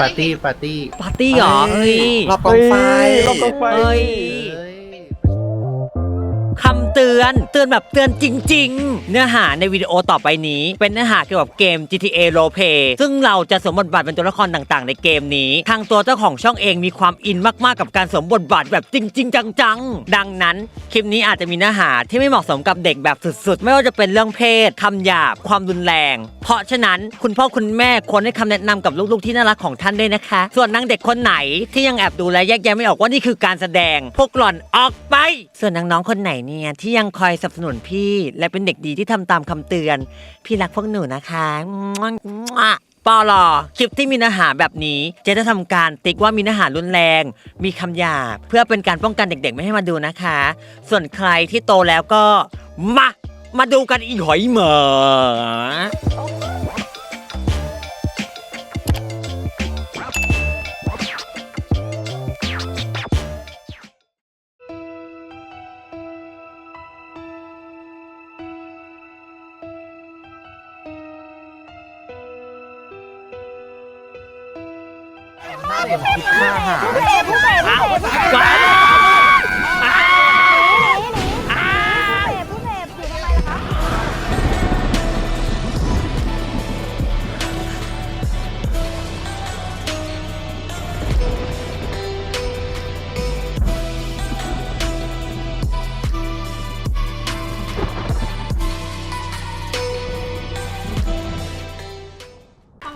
ปาร์ตี้ปาร์ตี้ ปาร์ตี้เหรอเฮ้ย รอบกองไฟรอบกองไฟ เฮ้ยเฮ้ยคำเตือน เตือนแบบเตือนจริง ๆ เนื้อหาในวิดีโอต่อไปนี้ เป็นเนื้อหาเกี่ยวกับเกม GTA Roleplay ซึ่งเราจะสวมบทบาทเป็นตัวละครต่างๆ ในเกมนี้ ทางตัวเจ้าของช่องเองมีความอินมากๆ กับการสวมบทบาทแบบจริง ๆ จังๆ ดังนั้น คลิปนี้อาจจะมีเนื้อหาที่ไม่เหมาะสมกับเด็กแบบสุดๆ ไม่ว่าจะเป็นเรื่องเพศคำหยาบความรุนแรง เพราะฉะนั้นคุณพ่อคุณแม่ควรให้คำแนะนำกับลูกๆที่น่ารักของท่านด้วยนะคะ ส่วนนางเด็กคนไหนที่ยังแอบดูและแยกแยะไม่ออกว่านี่คือการแสดง พวกหล่อนออกไป ส่วนน้องๆคนไหนเนี่ยที่ยังคอยสนับสนุนพี่ และเป็นเด็กดีที่ทำตามคำเตือน พี่รักพวกหนูนะคะปอลอคลิปที่มีเนื้อหาแบบนี้จะได้ทำการติ๊กว่ามีเนื้อหารุนแรง มีคำหยาบเพื่อเป็นการป้องกันเด็กๆ ไม่ให้มาดูนะคะ ส่วนใครที่โตแล้วก็มามาดูกันอีหอยเหมอ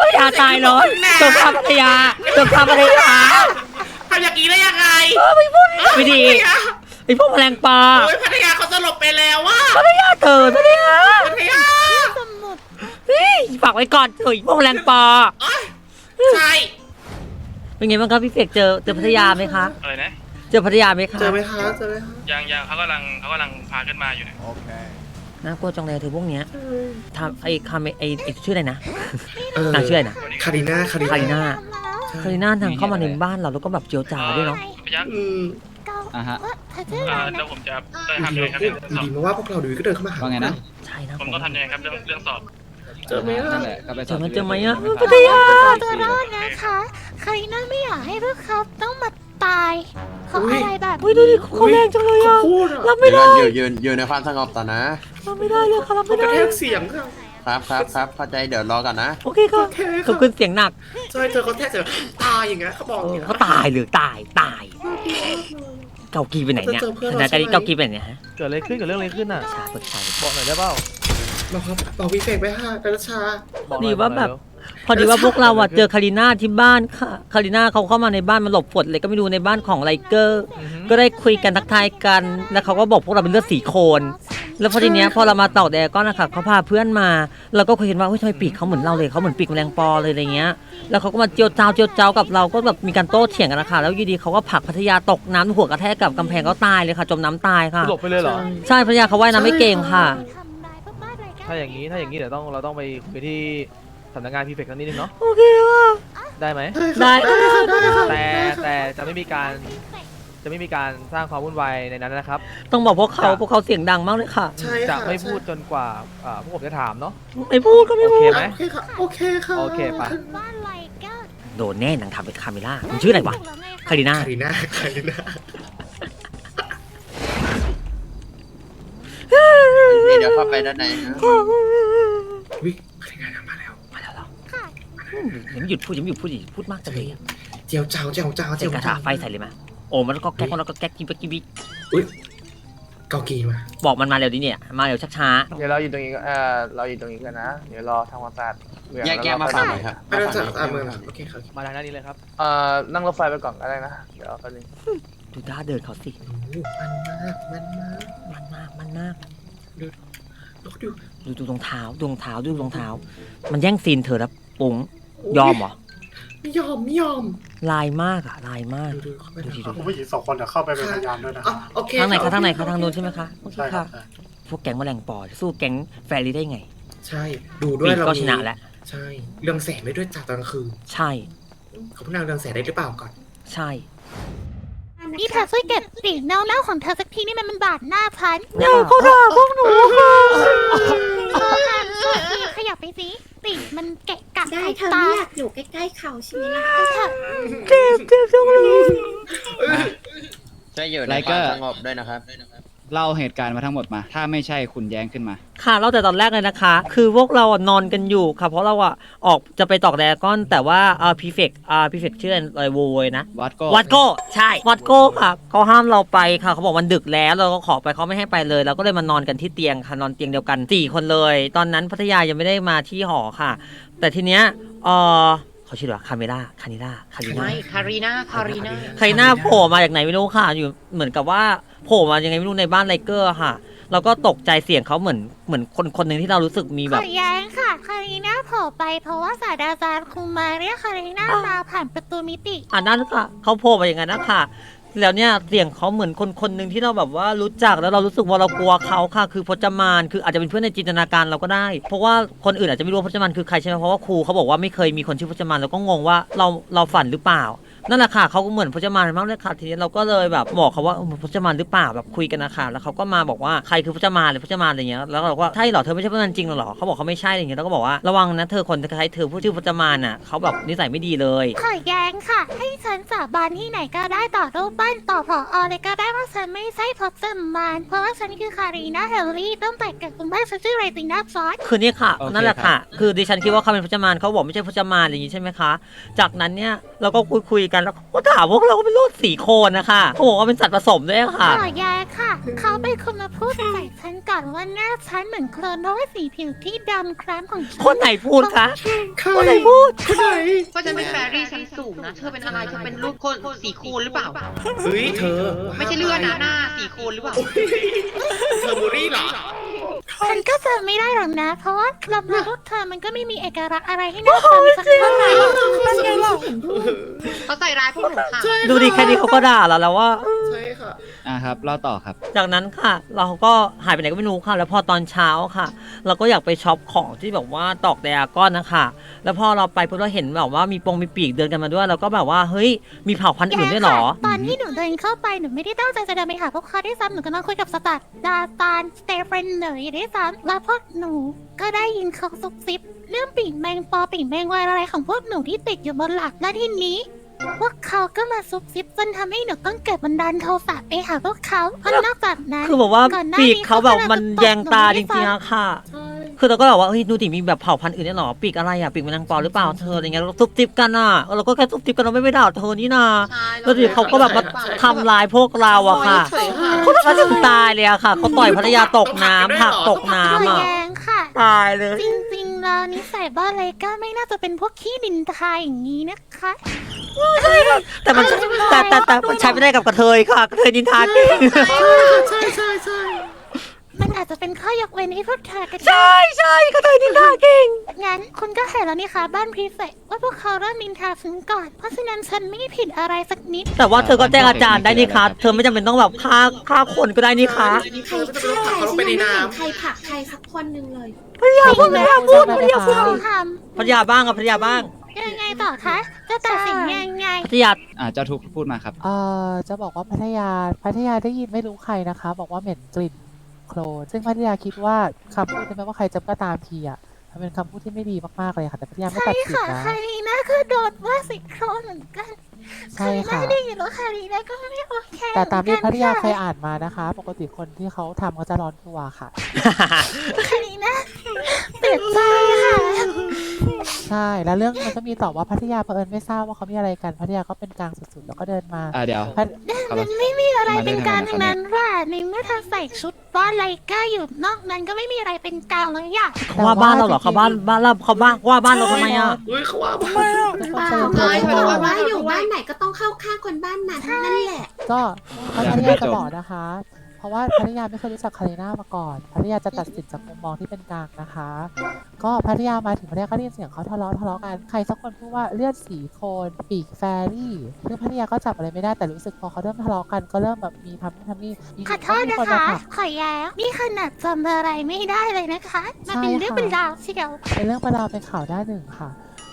ภรรยาตายเลยจบความภรรยาจบความภรรยาทำอย่างนี้ได้ยังไงไม่ดีไอ้พวกแมลงปอโอ้ยพัทยาเขาสลบไปแล้วว่ะภรรยาเธอภรรยาพัทยานี่ฝากไว้ก่อนเถอะไอ้พวกแมลงปอโอ๊ยใช่เป็นไงบ้างครับพี่เฟกเจอเจอพัทยาไหมคะอะไรนะเจอพัทยาไหมคะเจอไหมคะเจอไหมคะยังยังเขากำลังเขากำลังพาขึ้นมาอยู่เนี่ย น่ากลัวจังเลยเธอพวกเนี้ยทำไอ้คาเมไอ้ไอ้ชื่ออะไรนะเออนางชื่ออะไรนะคาริน่าคาริคาริน่าใช่คาริน่านางเข้ามาในบ้านเราแล้วก็แบบเจียวจ้าวด้วยเนาะพยักอืมอ่าฮะอ่าเดี๋ยวผมจะได้อยู่ทำยังไงครับดีเรื่องสอบๆมาว่าพวกเราดูก็เดินเข้ามาหาว่าไงนะใช่นะผมต้องทำยังไงครับเรื่องเรื่องสอบเจอไหมล่ะนั่นแหละก็ไปสเจออบมันชีวิตเจอไหมอะไม่พัผ่านทยาตัวรอดนะคะใครน่าไม่อยากให้พวกเขาต้องมา ตายเพราะอะไรแบบเฮ้ยดูดิเขาแรงจังเลยอะพูดอะรับไม่ได้ยืนยืนยืนในความสงบต่อนะ รับไม่ได้เลยค่ะรับเขาไม่กระได้ แทกเสียงค่ะ ครับครับครับเข้าใจเดี๋ยวรอก่อนนะ โอเคค่ะโอเคค่ะ ขอบคุณเสียงหนักใช่เธอเขาแทกเสียงตายอย่างเงี้ยเขาบอกอย่างเงี้ย เขาตายหรือตายตาย เกากีไปไหนเนี่ยจะเจอเพื่อนธเรานาใช่การไหมนี้เกากีไปไหนเนี่ยฮะเกิดอะไรขึ้นเกิดเรื่องอะไรขึ้นอะ ชาปึกชาบอกหน่อยได้เปล่าบอกครับบอกวิเศษไปฮะกัญชาบอกหน่ดีอยว่าแบบอกหน่อยเร็ พอดีว่าพวกเราอะเจอคาริน่าที่บ้านค่ะคาริน่าเขาเข้ามาในบ้านมาหลบฝนเลยก็ไม่รู้ในบ้านของไลเกอร์อือฮึก็ได้คุยกันทักทายกัน แล้วเขาก็บอกพวกเราเป็นเลือดสีโคน แล้วพอทีเนี้ยพอเรามาต่อแดก็นะคะเขาพาเพื่อนมาเราก็คุยกันว่าเฮ้ยทำไมปีกเขาเหมือนเราเลยเขาเหมือนปีกแมลงปอเลยอะไรเงี้ย แล้วเขาก็มาเจียวจ้าวเจียวจ้าวกับเราก็แบบมีการโต้เถียงกันนะคะแล้วอยู่ดีเขาก็ผลักพัทยาตกน้ำหัวกระแทกกับกำแพงก็ตายเลยค่ะ จมน้ำตายค่ะสลบไปเลยเหรอ ใช่พัทยาเขาว่ายน้ำไม่เก่งค่ะทำร้ายมากๆเลยค่ะ ถ้าอย่างนี้ถ้าอย่างนี้เดี๋ยวต้องเราต้องไปคุยที่ สำนักงานพีเฟกต์นิดนึงเนาะโอเคค่ะได้ไหมได้ได้ค่ะได้ค่ะแต่ได้ค่ะแต่จะไม่มีการจะไม่มีการสร้างความวุ่นวายในนั้นนะครับ ต้องบอกพวกเขาพวกเขาเสียงดังมากเลยค่ะ ใช่จะค่ะไม่พูดจนกว่าอ่าพวกผมจะถามเนาะ ไม่พูดก็ไม่โอพูเคด ไหม โอเคค่ะโอเคค่ะโอเคปะบ้านไรก็โดนแน่นางทำเป็นคาเมล่ามันชื่ออะไรวะถูกแล้วไงคะคาริน่า คาริน่าคาริน่าเดี๋ยวเข้าไปด้านในนะวิ ยังไม่หยุดพูดยังไม่หยุดพูดอีกพูดมากจังเลยอะเจียวเจ้าเจียวเจ้าเจ็เจีบยวกระเจ้าถาไฟใส่เลยไหมโอ้มันก็แก๊กมันก็แก๊กกิบกิบิอุ้ยเกากีมาบอกมันมาเร็วดิเนี่ยมาเร็วช้าเดี๋ยวเราอยู่ตรงนี้ก็เออเราอยู่ตรงนี้กันนะ เดี๋ยวรอทำความสะอาดเมืองแยกแยกมาฝั่งหน่อยครับไม่ต้องจากฝั่อ่างนี้เมืองโอเคครับมาทางด้านนี้เลยครับ เอ่อนั่งรถไฟไปก่อนก็ได้นะ เดี๋ยวแป๊บนึงๆดูด้าเดินเขาสิโอ้โหมันมากมันมากมันมากมันมากดูดูดูดูรองเท้าดูรองเท้าดูรองเท้า มันแย่งซีนเธอแล้วปุ้ง ยอมเหรอ ไม่ยอมไม่ยอมลายมากอะลายมาก ดูดูเข้าไปดูดิดูผู้หญิงสองคนเดี๋ยวเข้าไปเป็นพยานด้วยนะอะโอเคทางไหนรัคะบทางไหนคะทางนู้นใช่ไหมคะโอเคใช่ครัค่ะบใช่พวกแก๊งแมลงปอจะสู้แก๊งแฟรี่ได้ไงใช่ ดูด้วปียกเราก็มีชนะแล้ว ใช่ เรื่องแสงได้ด้วยจากตอนกลางคืนใช่ เขาพูดนางเรื่องแสงได้หรือเปล่าก่อนใช่ นี่เธอช่วยเก็บปีกเน่าๆของเธอสักทีนี่มันมันบาดหน้าพันเดี๋ยวเขาด่าพวกหนูค่ะขยับไปสิปีกมันเกะ กะได้สายเธอตาไม่อยากอยู่ใกล้ๆเขาใช่ไหมล่ะเจ็บเจ็บจังเลย ช่วยอยู่ในไลคเกอวามร์สงบด้วยนะครับ เล่าเหตุการณ์มาทั้งหมดมา ถ้าไม่ใช่คุณแย้งขึ้นมา ค่ะเราแต่ตอนแรกเลยนะคะ คือพวกเราอะนอนกันอยู่ค่ะ เพราะเราอะออกจะไปตอกแดกอน แต่ว่าอ่าพีเฟกอ่าพีเฟกชื่ออะไรโวยนะ วัดก็วัดโก้ใช่ วัดโก้ค่ะเขาห้ามเราไปค่ะเขาบอกมันดึกแล้วเราก็ขอไปเขาไม่ให้ไปเลยเราก็เลยมานอนกันที่เตียงค่ะนอนเตียงเดียวกันสี่คนเลย ตอนนั้นพัทยายังไม่ได้มาที่หอค่ะ แต่ทีเนี้ยเออ เขาชื่ออะไรวะคาเมล่าคานิล่าคานิล่าไม่คารีนาคารีนาใครหน้าโผล่มาจากไหนไม่รู้ค่ะ อยู่เหมือนกับว่าโผล่มายังไงไม่รู้ในบ้านไลเกอร์ค่ะ เราก็ตกใจเสียงเขาเหมือนเหมือนคนคนหนึ่งที่เรารู้สึกมีขแบอบแย้งค่ะคารีน่าโผล่ไปเพราะว่าศาสตราจารย์คุมาเรียกคารีน่ามาผ่านประตูมิติอ่านั่นค่ะเขาโผล่มาอย่างนั้นนะคะ แล้วเนี่ยเสียงเขาเหมือนคนคนหนึ่งที่เราแบบว่ารู้จักแล้วเรารู้สึกว่าเรากลัวเขาค่ะ คือพจมานคืออาจจะเป็นเพื่อนในจินตนาการเราก็ได้ เพราะว่าคนอื่นอาจจะไม่รู้ว่าพจมานคือใครใช่ไหมเพราะว่าครูเขาบอกว่าไม่เคยมีคนชื่อพจมานเราก็งงว่าเราเราฝันหรือเปล่า นั่นแหละค่ะเขาก็เหมือนพจมานมากเลยค่ะทีนี้เราก็เลยแบบบอกเขาว่าเออพจมานหรือเปล่าแบบคุยกันนะคะแล้วเขาก็มาบอกว่าใครคือพจมานหรือพจมานอะไรเงี้ยแล้วเราก็ใช่เหรอเธอไม่ใช่พจมานจริงเหรอเขาบอกเขาไม่ใช่อะไรเงี้ยแล้วก็บอกว่าระวังนะเธอคนคล้ายๆเธอผู้ชื่อพจมานอะเขาแบบนิสัยไม่ดีเลยขอแย้งค่ะ ให้ฉันสาบานที่ไหนก็ได้ต่อรูปปั้นต่อผออเลยก็ได้ว่าฉันไม่ใช่พบสมานเพราะว่าฉันคือคารีนาเฮลลี่ตั้งแต่เกิดคุณแม่ฉันชื่อไรติน่าซอสคือเนี่ยค่ะโอเคนั่นแหละค่ะ คือดิฉันคิดว่าเขาเป็นพจมานเขาบอกไม่ใช่พจมานอะไรอย่างนี้ใช่ไหมคะ จากนั้นเนี่ยเราก็คุยคุยๆกันแล้วก็ถามพวกเราก็เป็นลูกสีโคนนะคะเขาบอกว่าเป็นสัตว์ผสมด้วยค่ะ ขอแย้งค่ะ เขาเป็นคนมาพูดใส่ฉันก่อนว่าหน้าฉันเหมือนโคลนเพราะว่าสีผิวที่ดำคล้ำของฉันคนไหนพูดคะใครคนไหนพูดคนไหนก็ฉันเป็นแฟรี่ชั้นสูงนะเธอเป็นอะไรเธอเป็นลูกคนสีคูณหรือเปล่า เฮ้ยเธอ ไม่ใช่เลือดนะหน้าสีคูณหรือเปล่าเธอบูรี่เหรอ ฉันก็จำไม่ได้หรอกนะ เพราะว่าคลับรูปเธอมันก็ไม่มีเอกลักษณ์อะไรให้น่าจำสักเท่าไหร่เป็นไงล่ะเขาใส่ร้ายพวกหนูค่ะ ดูดิแค่นี้เขาก็ด่าเราแล้วว่า ใช่ค่ะ อ่าครับเล่าต่อครับ จากนั้นค่ะ เราก็หายไปไหนก็ไม่รู้ค่ะ แล้วพอตอนเช้าค่ะ เราก็อยากไปช็อปของที่แบบว่าตอกแดอาก้อนนะคะแล้วพอเราไปปุ๊บเราเห็นแบบว่ามีปงมีปีกเดินกันมาด้วยเราก็แบบว่าเฮ้ยมีเผ่าพันธุ์อื่นด้วยเหรอ ตอนที่หนูเดินเข้าไปหนูไม่ได้ตั้งใจจะเดินไปหาพวกเขาด้วยซ้ำหนูกำลังคุยกับสตัดดาตานสเตฟานเหนยด้วยซ้ำแล้วพวกหนูก็ได้ยินเขาซุบซิบ เรื่องปีกแมงปอปีกแมงวายอะไรของพวกหนูที่ติดอยู่บนหลักและทีนี้ พวกเขาก็มาซุบซิบจนทำให้หนูต้องเกิดบันดาลโทสะไปหาพวกเขาเพราะนอกจากนั้นคือแบบว่าก่อนหน้าปีนี้กเขาแบบมันเขาก็แยงตาจะจตบหนูด้วยริงๆซ้ำอะค่ะคือเราก็แบบว่าเฮ้ยดูดิมีแบบเผ่าพันธุ์อื่นด้วยเหรอปีกอะไรอะปีกแมลงปอหรือเปล่าเธออะไรเงี้ยเราซุบซิบกันอะเราก็แค่ซุบซิบกันเราไม่ไปด่าเธอนี่นาใช่แล้วดิเขาก็แบบมาทำลายพวกเราอะค่ะเฉยค่ะเขาจะถึงตายเลยอะค่ะเขาต่อยภรรยาตกน้ำผักตกน้ำขออะแย้งค่ะ ตายเลย จริงๆ แล้วนิสัยบ้านเลยก็ไม่น่าจะเป็นพวกขี้ดินทายอย่างนี้นะคะแต่มันแต่แต่แต่มันใช้ไม่ได้กับกระเทยค่ะกระเทยนินทาเก่ง ใช่ใช่ใช่ มันอาจจะเป็นข้อยกเว้นให้พวกเธอก็ได้ ใช่ใช่กระเทยนินทาเก่ง งั้นคุณก็เห็นแล้วนี่คะบ้านพรีเฟกว่าพวกเขาเริ่มนินทาฉันก่อน เพราะฉะนั้นฉันไม่ได้ผิดอะไรสักนิด แต่ว่าเธอก็แจ้งอาจารย์ได้นี่คะเธอไม่จำเป็นต้องแบบฆ่าฆ่าคนก็ได้นี่คะใครฆ่าฉันยังไม่เห็นใครผลักใครสักคนหนึ่งเลยภรรยาพูดภรรยาพูดภรรยาพูดต้องทภรรยาบ้างกับภรรยาบ้างำยังไงต่อคะจะตัดสินยังไงภรรยาอ่าเจ้าทุกข์พูดมาครับ เอ่อจะบอกว่าพัทยาพัทยาได้ยินไม่รู้ใครนะคะ บอกว่าเหม็นกลิ่น โคลนซึ่งพัทยาคิดว่าคำพูดที่ไม่ว่าใครจะก็ตามทีอะมันเป็นคำพูดที่ไม่ดีมากๆเลยค่ะ แต่พัทยาไม่ตัดสินค่ะนะ คารีนาคือโดนว่าสิโครนเหมือนกัน ใช่ค่ะคารีนาได้ยินแล้วคารีนาก็ไม่โอเคแต่ตามที่เหพัอนทกันยาค่ะเคยอ่านมานะคะ ปกติคนที่เขาทำเขาจะร้อนตัวค่ะคารีนาเปลี่ยนใจค่ะใช่ แล้วเรื่องมันก็มีต่อว่าพัทยาเผอิญไม่ทราบว่าเขามีอะไรกัน พัทยาก็เป็นกลางสุดๆ แล้วก็เดินมาอ่าเดี๋ยว พัทครับมันไม่มีอะไรมาได้เป็นทำไมกลางนะครัทั้บงนั้นว่าในเมื่อเธอใส่ชุดบ้านไลกาอยู่นอกนั้นก็ไม่มีอะไรเป็นกลางเลยอะเขาว่าบ้านเราเหรอเขาบ้านบ้านเราเขาบ้านว่าบ้านเราทำไมอะ เฮ้ยเขาว่าบ้าทุกคนเปล่าใจไม่เย็นบอกๆว่าอยู่บ้านไหนก็ต้องเข้าข้างคนบ้านนั้นนั่นแหละ ก็พัทยาจะบอกนะคะ เพราะว่าพัทยาไม่เคยรู้จักคาริน่ามาก่อนพัทยาจะตัดสินจากมุมมองที่เป็นกลางนะคะ ก็พัทยามาถึงพัทยาก็ได้ยินเสียงเขาทะเลาะทะเลาะกันใครสักคนพูดว่าเลือดสีโคนปีกแฟรี่ซึ่งพัทยาก็จับอะไรไม่ได้แต่รู้สึกพอเขาเริ่มทะเลาะกันก็เริ่มแบบมีทำนู่นทำนี่อยู่ขอโทก็ษมีนะคนมาคะ ผลัก ขอแย้งนี่ขนาดจำอะไรไม่ได้เลยนะคะ มันเป็นใช่เรื่องค่ะเป็นราวเชียวเป็นเรื่องประดาวเป็นข่าวด้านหนึ่งค่ะ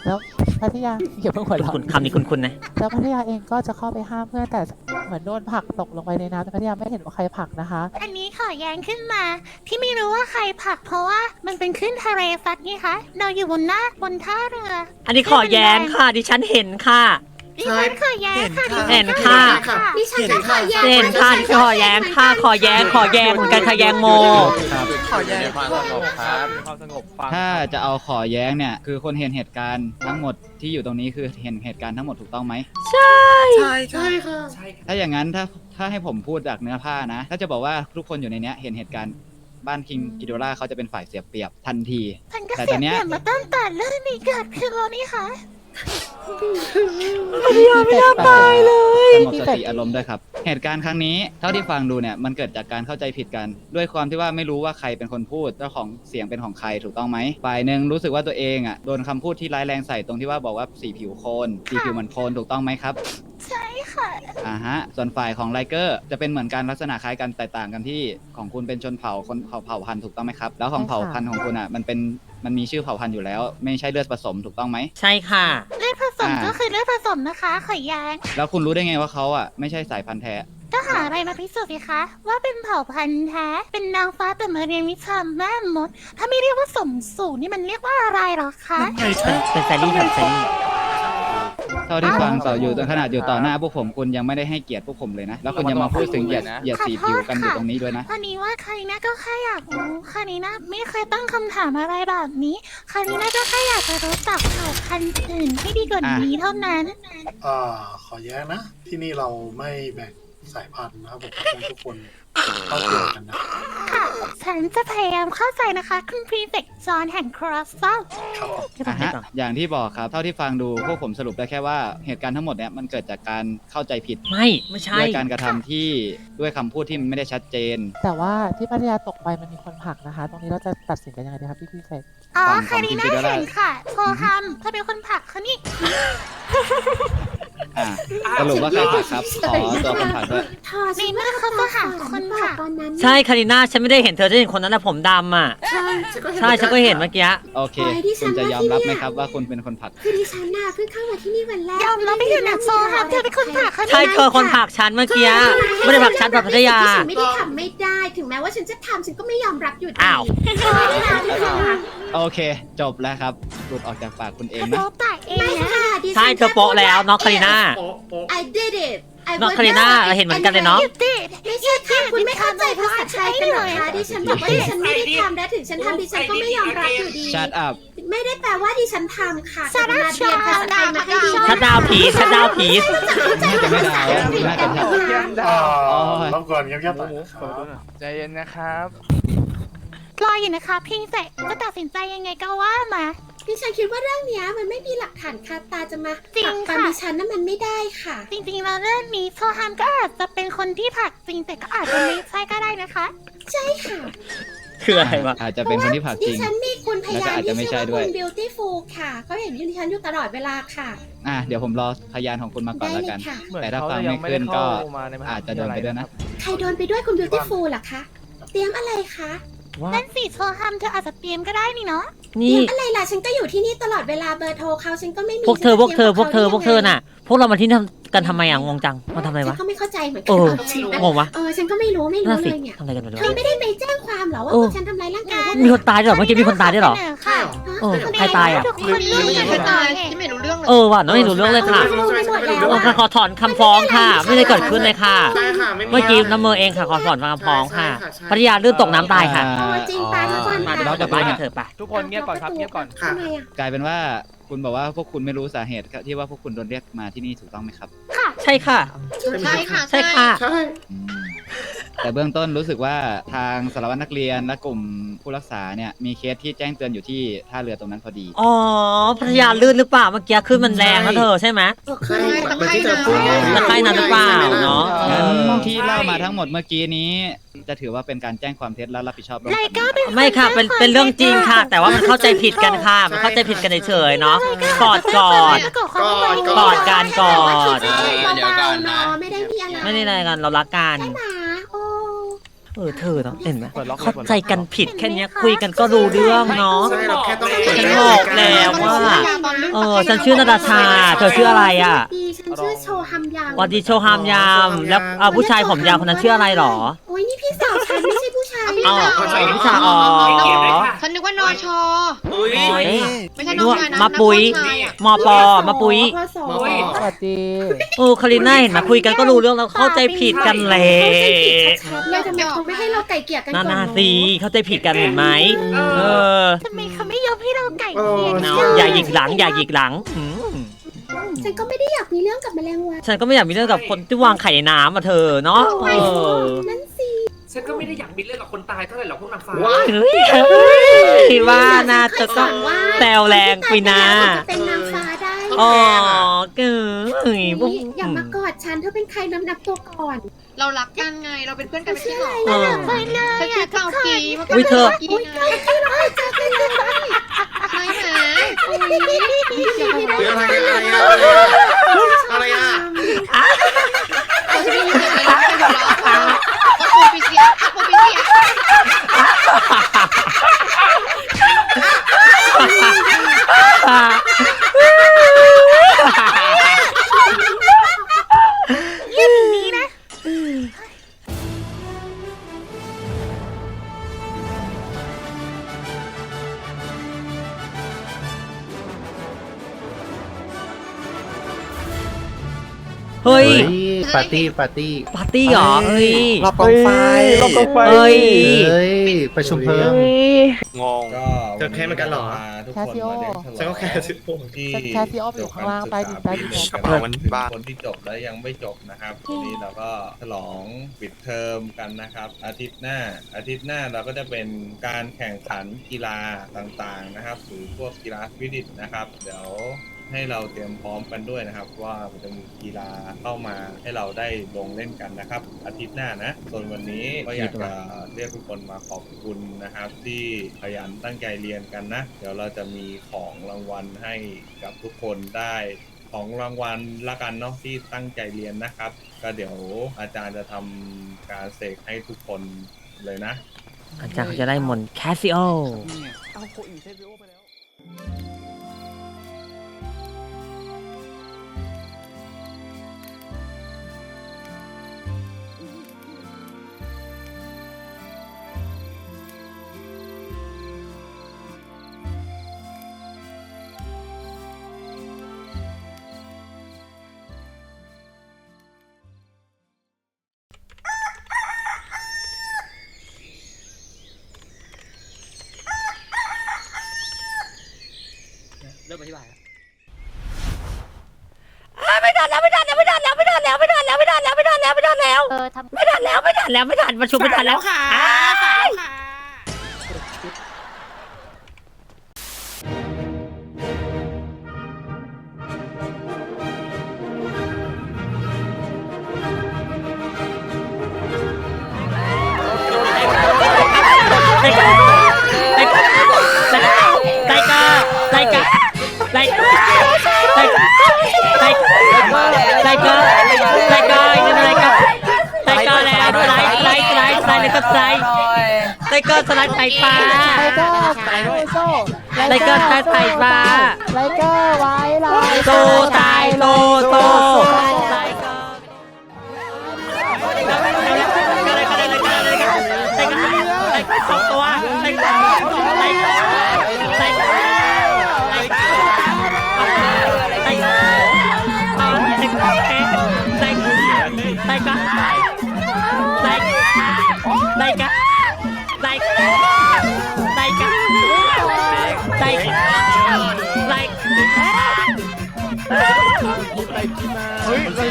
แล้วพัทยาอย่าเพิ่งหัวเราะคุณคำนี้คุณคุณนะ แล้วพัทยาเองก็จะเข้าไปห้ามเพื่อนแต่เหมือนโดนผลักตกลงไปในน้ำแต่พัทยาไม่เห็นว่าใครผลักนะคะ อันนี้ขอแย้งขึ้นมาที่ไม่รู้ว่าใครผลักเพราะว่ามันเป็นขึ้นทะเลซัดไงคะเราอยู่บนหน้าบนท่าเรืออันนี้ขอแย้งค่ะ ดิฉันเห็นค่ะ ดิฉันขอแย้งค่ะดิฉัเห็นค่ะ ดิฉันก็ขอแย้งเห็นค่ะดิฉันขอแย้งค่ะขอแย้งขอแย้งเหมือนกันค่ะแย้งโมครับขอแย้งความสงบครับความสงบฟังถ้าจะเอาขอแย้งเนี่ย คือคนเห็นเหตุการณ์ทั้งหมดที่อยู่ตรงนี้คือเห็นเหตุการณ์ทั้งหมดถูกต้องไหม ใช่ใช่ค่ะถ้าอย่างนั้นถ้าถ้าให้ผมพูดจากเนื้อผ้านะ ถ้าจะบอกว่าทุกคนอยู่ในเนี้ยเห็นเหตุการณ์บ้านคิงกิโดล่าเขาจะเป็นฝ่ายเสียเปรียบทันทีฉันก็แต่เสีตยอนเนี้เปยรียบมาตั้งแต่เรื่องนี้เกิดขึ้นแล้วนี่ค่ะ พัทยาไม่น่าไปเลย สงบสติอารมณ์ด้วยครับ เหตุการณ์ครั้งนี้เท่าที่ฟังดูเนี่ยมันเกิดจากการเข้าใจผิดกัน ด้วยความที่ว่าไม่รู้ว่าใครเป็นคนพูดเจ้าของเสียงเป็นของใครถูกต้องไหมฝ่ายหนึ่งรู้สึกว่าตัวเองอะโดนคำพูดที่ร้ายแรงใส่ตรงที่ว่าบอกว่าสีผิวโคลนสีผิวเหมือนโคลนถูกต้องไหมครับ ใช่ค่ะ อ่าฮะ ส่วนฝ่ายของไลเกอร์จะเป็นเหมือนกันลักษณะคล้ายกันแต่ต่างกันที่ของคุณเป็นชนเผ่าคนเผ่าเผ่าพันธุ์ถูกต้องไหมครับ แล้วของเผ่าพันธุ์ของคุณอะมันเป็นมันมีชื่อเผ่าพันธุ์อยู่แล้ว ไม่ใช่เลือดผสมถูกต้องไหม ใช่ค่ะ เลือดผสมอ่า ก็คือเลือดผสมนะคะขอแย้งแล้วคุณรู้ได้ไงว่าเขาอะไม่ใช่สายพันธุ์แท้ ก็หาอะไรมาพิสูจน์สิคะ ว่าเป็นเผ่าพันธุ์แท้ เป็นนางฟ้าแต่มาเรียนวิชาแม่มด ถ้าไม่เรียกว่าสมสู่นี่มันเรียกว่าอะไรหรอคะ เป็นแซลลี่ค่ะแซลลี่ เท่าที่ฟังต่ออยู่ขนาดอยู่ต่อหน้าพวกผมคุณยังไม่ได้ให้เกียรติพวกผมเลยนะ แล้วคุณยังมาพูดถึงเหยียดเหยียดสีผิวกันอยู่ตรงนี้ด้วยนะ คราวนี้ว่าใครนะก็แค่อยากรู้คราวนี้นะไม่เคยตั้งคำถามอะไรแบบนี้คราวนี้นะก็แค่อยากจะรู้จักเผ่าพันธุ์อื่นให้ดีกว่านี้เท่านั้น อ่าขอแย้งนะ ที่นี่เราไม่แบ่งสายพันธุ์นะครับผมให้ทุกคน เข้าเกี่ยวกันนะ ค่ะฉันจะพยายามเข้าใจนะคะคุณพรีเฟกจอนแห่งครอสเซลครับผมที่ผมอะเห็นฮะก่อนอย่างที่บอกครับ เท่าที่ฟังดูพวกผมสรุปได้แค่ว่าเหตุการณ์ทั้งหมดเนี่ยมันเกิดจากการเข้าใจผิด ไม่ไม่ใช่ ด้วยการกระทำที่ด้วยคำพูดที่มันไม่ได้ชัดเจน แต่ว่าที่พัทยาตกไปมันมีคนผลักนะคะ ตรงนี้เราจะตัดสินกันยังไงดีครับพี่พี่เฟกอ๋อฝั่งของคราวนี้น่าคุณจินตราเห็นค่ะโทรทำเธอเป็นคนผลักเขานี่ อะสรุปว่าใครผลักครับ ขอตัวคนผลักด้วย เธอในเมื่อเขาก็หาคนผลักตอนนั้นใช่คาริน่าฉันไม่ได้เห็นเธอฉันเห็นคนนั้นแหละผมดำอะ ใช่ใช่ฉันก็เห็นเมื่อกี้ โอเคโอ้ยที่ฉัคุณนจะว่ายอมรับที่ไหมเนี่ยครับว่าคุณเป็นคนผลัก คือดิฉันน่ะเพิ่งเข้ามาที่นี่วันแรกยอมรับไม่อยู่หนักโซทำเธอเป็นคนผลักเขาใช่นี่เธอคนผลักฉันเมื่อกี้ ไม่ได้ผลักฉันแบบพัทยา ฉันไม่ได้ทำไม่ได้ ถึงแม้ว่าฉันจะทำฉันก็ไม่ยอมรับอยู่ดีอ้าว เธอไม่ได้ทำโอเค จบแล้วครับหลุดออกจากปากคุณเองเธอนะ โป๊ะแตกเองไม่นะค่ะดิฉันใช่เธอโปะแล้วน้องคาริน่า โป๊ะโป๊ะ I did it I น้อง was คาริน่า there เราเห็นเหมือนกันเลยเนาะ You did ไม่ใช่ค่ะคุณไม่เข้าใจภาษาไทยกันเหรอคะดิฉันบอกว่าดิฉันไม่ได้ทำและถึงฉันทำดิฉันก็ไม่ยอมรับอยู่ดี Shut up ไม่ได้แปลว่าดิฉันทำค่ะ Shut up กรุณาเรียนภาษาไทยมาให้ดีชัดดาวผีชัดดาวผีน่าจะไม่ดาวแล้วน่าจะชัดอ่าโอ้ยรบกวนเงียบๆหน่อยหมูนะคเปิดรัดูบหน่อยใจเย็นนะครับ รออยู่นะคะพี่เฟกก็ตัดสินใจยังไงก็ว่ามา ดิฉันคิดว่าเรื่องเนี้ยมันไม่มีหลักฐานคาตาจะมาจริงปักปามค่ะ ดิฉันนั่นมันไม่ได้ค่ะ จริงๆแล้วเรื่องนี้โซฮัมก็อาจจะเป็นคนที่ผลักจริงแต่ก็อาจจะไม่ใช่ก็ได้นะคะใช่ค่ะคืออะไรวะ อาจจะเป็นคนที่ผลักดิจริง ฉันมีคุณพยานแล้วก็อาจจะที่ไม่ชื่อใช่ว่าด้วยคุณ beautiful ค่ะเขาเห็นดิฉันอยู่ตลอดเวลาค่ะ อะเดี๋ยวผมรอพยานของคุณมาก่อนได้แล้วเลกันยค่ะ เหมือนแต่ถ้าเขาฟังจะยัไม่งไม่ขึ้ได้นก็เข้ามาในมหาอาจจะโดนไปด้วยนะ ใครโดนไปด้วยคุณ beautiful ล่ะคะ เตรียมอะไรคะ นั่นสิโซฮัมเธออาจจะเตรียมก็ได้นี่เนาะเตรีนี่ยมอะไรล่ะ ฉันก็อยู่ที่นี่ตลอดเวลาเบอร์โทรเขาฉันก็ไม่มีพวกเธอพวกเธอพวกเธอพวกเธอฉัน่ะ พวกเรามาที่นี่กันทำไมอะงงจังมาทำอะไรฉัวะ นก็ไม่เข้าใจเหมือนกัเออ จริงๆนะงงวะเออฉันก็ไม่รู้ไม่น่ารู้สิเลยเนี่ยทำอะไรกันไปเธอไม่ได้ไปแจ้งความเหรอว่าเอพอวกฉันทำร้ายร่างกายพวกมีคนตายด้วยเหรอเมื่อกี้มีคนตายด้วยเหรอค่ะ เออใครตายอะคนเลือกไตายไม่รู้เรื่องเลยเออว่ะน้องไม่รู้เรื่องเลยค่ะไอ้ขอถอนคำฟ้องค่ะ ไม่ได้เกิดขึ้นเลยค่ะเมื่อกี้น้ำเมอเองค่ะ ขอถอนคำฟ้องค่ะภรรยาลื่นตกน้ำตายค่ะเจริงตายทุกคนตาเดี๋ยวเราจลับบ้าเถอะไป ทุกคนเงียบก่อนครับเงียบก่อนค่ะกลายเป็นว่าคุณบอกว่าพวกคุณไม่รู้สาเหตุที่ว่าพวกคุณโดนเรียกมาที่นี่ถูกต้องไหมครับค่ะ ใช่ค่ะ ใช่ค่ะ ใช่ อืม แต่เบื้องต้นรู้สึกว่าทางสารวัตรนักเรียนและกลุ่มผู้รักษาเนี่ยมีเคสที่แจ้งเตือนอยู่ที่ท่าเรือตรงนั้นพอดี อ๋อพัทยาลื่นหรือเปล่าเมื่อกี้ขึ้นมันแรงนะเธอใช่ไหม ใช่แบบที่ไมันใกล้หรือเปล่าเนาะที่เล่ามาทั้งหมดเมื่อกี้นี้ จะถือว่าเป็นการแจ้งความเท็จและรับผิดชอบร่วมกัไม่ค่ะเป็นเป็นเรื่องจริงค่ะ แต่ว่ามันเข้าใจผิดกันค่ะมันเข้าใจผิดกันเฉยๆเนาะกอดกอด กอดกันกอด เดี๋ยวก่อนนะ ไม่ได้มีอะไร ไม่ได้อะไรกันเรารักกัน ใช่ไหม เออเธอเนาะเห็นไหมเข้าใจกันผิดแค่นี้คุยกันก็รู้เรื่องเนาะฉันบอกแล้วว่า เออฉันชื่อนาตาชาเธอชื่ออะไรอะฉันชื่อโชฮัมยังวันดีโชฮามยาม แล้วผู้ชายผมยาวคนนั้นชื่ออะไรหรอ โอ้ยนี่พี่สาวฉันไม่ใช่ อ๋อภาวิชาอ๋อฉันนึกว่านอชอ อุ้ย ไม่ใช่นอชานะมาปุ้ยมอปอมาปุ้ยข้อสองข้อสองสวัสดี โอ้คาริน่าเห็นไหมาคุยกันก็รู้เรื่องแล้วเข้าใจผิดกันแล้เขาใจผิดวชัดๆเลยทำไมเขาไม่ให้เราไก่เกียกันก่อน่านหเนาอะซีเข้าใจผิดกันเห็นไหมเออทำไมเขาไม่ยอมให้เราไก่เกียกันเนาะอย่าหยิกหลังอย่าหยิกหลังอืมฉันก็ไม่ได้อยากมีเรื่องกับแมลงวันฉันก็ไม่อยากมีเรื่องกับคนที่วางไข่ในน้ำอะเธอเนาะออนั่น ฉันก็ไม่ได้อยากมีเรื่องกับคนตายเท่าไหร่หรอกพวกนางฟ้าว้าวเฮ้ว่าน่าจะต้องแซวแรงไปนะเป็นนางฟ้าได้อ๋อเกย์อย่ามากอดฉันเธอเป็นใครน้ำหนักตัวก่อน เรารักกันไงเราเป็นเพื่อนกันไม่ใช่หรอไเออไปเลยอะเก่ากีมันก็อุ้ยเธอกีไงไม่แหมอุ้ยอะไรอะไรอะไรอะเขาจะมีเงินไปรักกันหรอ PCR, aku PCR. เล่นนี้นะ เฮ้ย เฮ้ย ปาร์ตี้ปาร์ตี้ปาร์ตี้เหรอเฮ้ยรอบกองไฟรอบกองไฟ เฮ้ยเฮ้ยประชุมเพลิงงงงเจอแค่เมืนกันเหรอ แคกซิโอฉันก็แคสซิโอที่แคสซิโออยู่ข้างล่างไปดีนใต้ดินมันบ้าคนที่จบแล้วยังไม่จบนะครับทีนี้เราก็ฉลองปิดเทอมกันนะครับ อาทิตย์หน้า อาทิตย์หน้าเราก็จะเป็นการแข่งขันกีฬาต่างๆนะครับหรือพวกกีฬาฟิดิกนะครับ เดี๋ยว ให้เราเตรียมพร้อมกันด้วยนะครับ ว่าจะมีกีฬาเข้ามาให้เราได้ลงเล่นกันนะครับ อาทิตย์หน้านะ ส่วนวันนี้ก็อยากจะเรียกทุกคนมาขอบคุณนะครับ ที่พยันตั้งใจเรียนกันนะ เดี๋ยวเราจะมีของรางวัลให้กับทุกคนได้ของรางวัลละกันเนาะที่ตั้งใจเรียนนะครับ ก็เดี๋ยวอาจารย์จะทำการเสกให้ทุกคนเลยนะ อาจารย์เขาจะได้มนแคสซิโอเอาโคอีเทปโอไปแล้ว ธิบายครับอ่ไม่ทันแล้วไม่ทันแล้วไม่ทันแล้วไม่ทันแล้วไม่ทันแล้วไม่ทันแล้วไม่ทันแล้วไม่ทันแล้วไม่ทันแล้วไม่ทันแล้วไม่ทันแล้วไม่ทันประชุมไม่ทันแล้วค่ะ สาย กับใจไตเกิลสไลด์ไฟฟ้าไลเกอร์สายโซ่ไตเกิลสไลด์ไฟฟ้าไลเกอร์ไว้ลายโตตายโตโต ไปคิดมา เฮ้ยเรา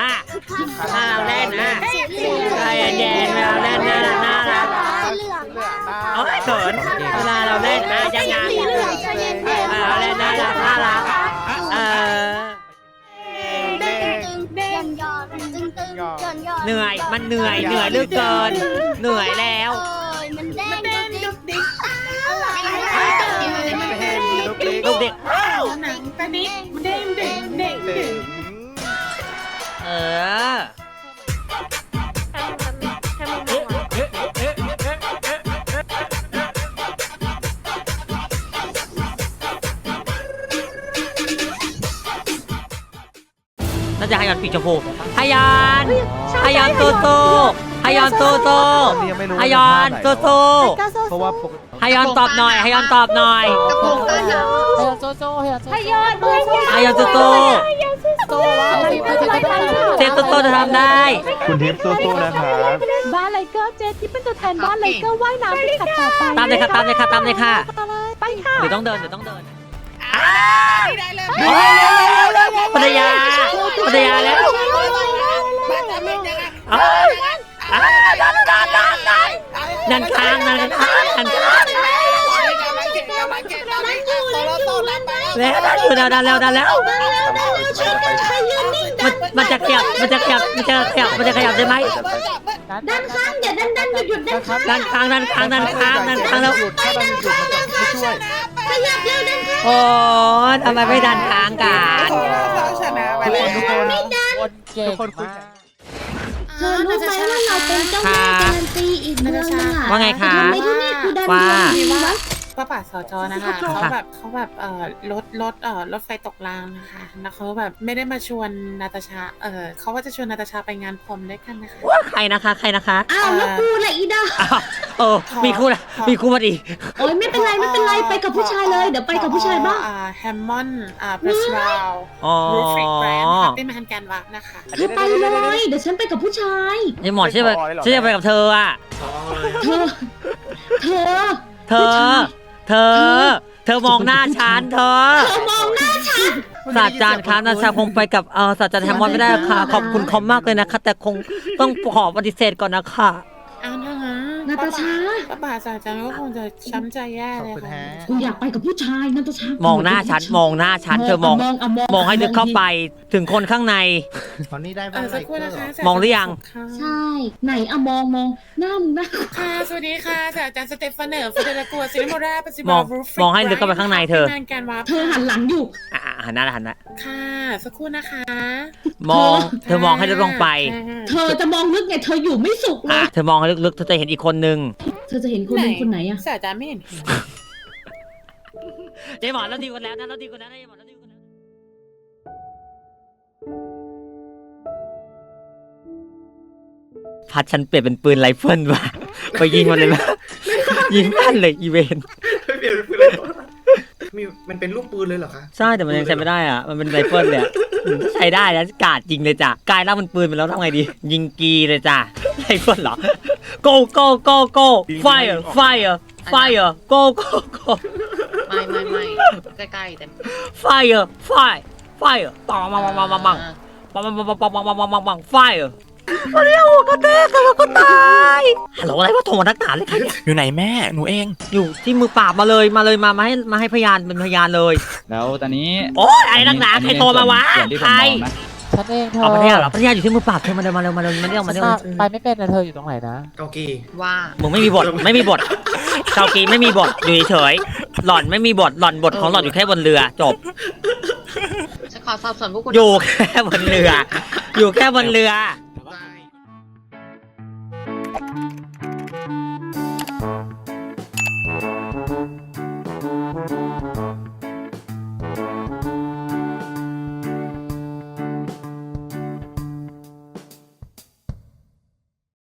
อะถ้าเราเล่นนะใจเย็นๆเราเล่นน่ารักน่ารักเอาเขินเวลาเราเล่นนะยังไง เหนื่อย มันเหนื่อย เหนื่อยเหลือเกิน เหนื่อยแล้ว มันแดงดุกดิกลูกเด็ก หนังตะนิดเด้งเด้งเด้งเด้ง เออ น่าจะฮายอนปีกชมพูฮายอนฮายอนโตโตฮายอนโตโตยังไม่รู้ฮายอนโตโตเพราะว่าปกติฮายอนตอบหน่อยฮายอนตอบหน่อยกระโปรงต้นน้ำเฮียโจโจเฮียโจโจพยอนพยอนฮายอนโตโตโจว่าทีมทีมก็ได้เจโตโตจะทำได้ คุณทิพย์สู้ๆนะครับบ้านไลเกอร์เจที่เป็นตัวแทนบ้านไลเกอร์ว่ายน้ำไปขัดต่อไปตามเลยค่ะตามเลยค่ะตามเลยค่ะไปค่ะหรือต้องเดินหรือต้องเดินได้เลยปั ทยาปัทยาแล้วอะอะดันดันดันดันดันค้างดันค้างดันค้างแล้วดันอยู่ดันดันแล้วดันแล้ว มันมันจะขยับมันจะขยับมันจะขยับมันจะขยับได้ไหมด้านข้างอย่าดันดันหยุดหยุดด้านข้างดันค้างดันค้างดันค้างดันค้างแล้วถ้าเราหยุดมันจะไม่ช่วยขยับเร็วด้านข้างโอ้ทำไมไม่ดันค้างกัน คนทุกคนคนเก่งทุกคนคุยมากเธอรู้ไหมว่าเราเป็นเจ้าแม่การันตีอีกเมืองนึงอะว่าไงคะทำไมที่นี่กูดันว่าเดียววะ ป้าป่าสจนะคะเขาแบบเขาแบบเอ่อรถรถเอ่อรถไฟตกรางนะคะแล้วเขาแบบไม่ได้มาชวนนาตาชาเออเขาว่าจะชวนนาตาชาไปงานพรมด้วยกันนะคะ ว่าใครนะคะ ใครนะคะอ้าวแล้วกูล่ะอีดาอ้าวเออมีคู่ละมีคู่มาดิโอ้ยไม่เป็นไรไม่เป็นไรไปกับผู้ชายเลยเดี๋ยวไปกับผู้ชายบ้างอ่าแฮมมอนอ่าเพรสราวอ๋อรูฟิกแบรนด์ค่ะเป็นมาฮันการวักนะคะเธอไปเลยเดี๋ยวฉันไปกับผู้ชายไอ้หมอใช่ไหมใช่ไหมไปกับเธออะเธอเธอเธอเธอ เธอมองหน้าฉันเธอเธอ มองหน้าฉันศาสตราจารย์คะนาชาคงไปกับเออศาสตราจารย์แฮมมอนไม่ได้ค่ะ ขอบคุณเขามากเลยนะคะ แต่คงต้องขอปฏิเสธก่อนนะคะอ้าวนะฮะ นาตาชา ป้าป่าสจารย์ก็คงจะช้ำใจแย่เลยค่ะ กูอยากไปกับผู้ชายนาตาชามมองหน้าฉันมองหน้าฉันเธอมองะะมองให้ลึกเข้าไปถึงคนข้างใน ตอนนี้ได้เอบ้างอสักครู่นะคะมองหรือยังใช่ ไหนอะมองมองหน้ามึงหน้าค่ะสวัสดีค่ะศาสตราจารย์สเตฟานเนอร์ฟเดลกัวซิลิโมราปัจจุมบัอนงมองให้ลึกเข้าไปข้างในเธอ งานการวัดเธอหันหลังอยู่ อะอะหันหน้าหันหน้าค่ะ สักครู่นะคะมองเธอมองให้ลึกลงไปเธอจะมองลึกไงเธออยู่ไม่สุขเลอะย เธอมองให้ลึกๆเธอจะเห็นอีกคนนึงเธอจะเห็นคนหนึงคนไหนอะศาสตราจารย์ไม่เห็น เจ๊หมอนเราดีกันแล้วนะเราดีกันแล้วนะเจ๊หมอนเราดีกันแล้วพัดฉันเปลี่ยนเป็นปืนไรเฟิลว่ะไปยิงมันเลยว่ะยิงมันเลยอีเวนไม่เปลี่ยนเป็นปืนเลยมีมันเป็นลูกปืนเลยเหรอคะใช่แต่มันยังใช้ไม่ได้อะมันเป็นไรเฟิลเลยอะใช้ได้นะกาดยิงเลยจ้ะกลายร่างมันปืนไปแล้วทำไงดี ยิงกีเลยจ้ะไรเฟิลเหรอ go go go go fire fire fire go go go ไม่ไม่ไม่ใกล้ๆแต่ fire fire fire ปังปังปังปังปังปังปังปังปังปังปังปังปังปังปัง fire เรียกหัวกระแทกกันแล้วก็ตายฮัลโหลอะไรวะโทรมาทักหนาเลยใครเนี่ยอยู่ไหนแม่หนูเองอยู่ที่มือปราบมาเลยมาเลยมามาให้มาให้พยานเป็นพยานเลย แล้วตอนนี้โอ๊ยอะไรนักหนาใครโทรมาวะส่วนที่ผมใครมองนะ ฉันเองเธอเอาพัทยาเหรอพัทยาอยู่ที่มือปราบเธอมาเร็วมาเร็วมาเร็วมาเร็วมาเร็วไปไม่เป็นนะเธออยู่ตรงไหนนะเกากีว่ามึงไม่มีบทไม่มีบทเกากีไม่มีบทอยู่เฉยๆหล่อนไม่มีบทหล่อนบทของหล่อนอยู่แค่บนเรือจบ ฉันขอสอบสวนพวกคุณอยู่แค่บนเรือ อยู่แค่บนเรือ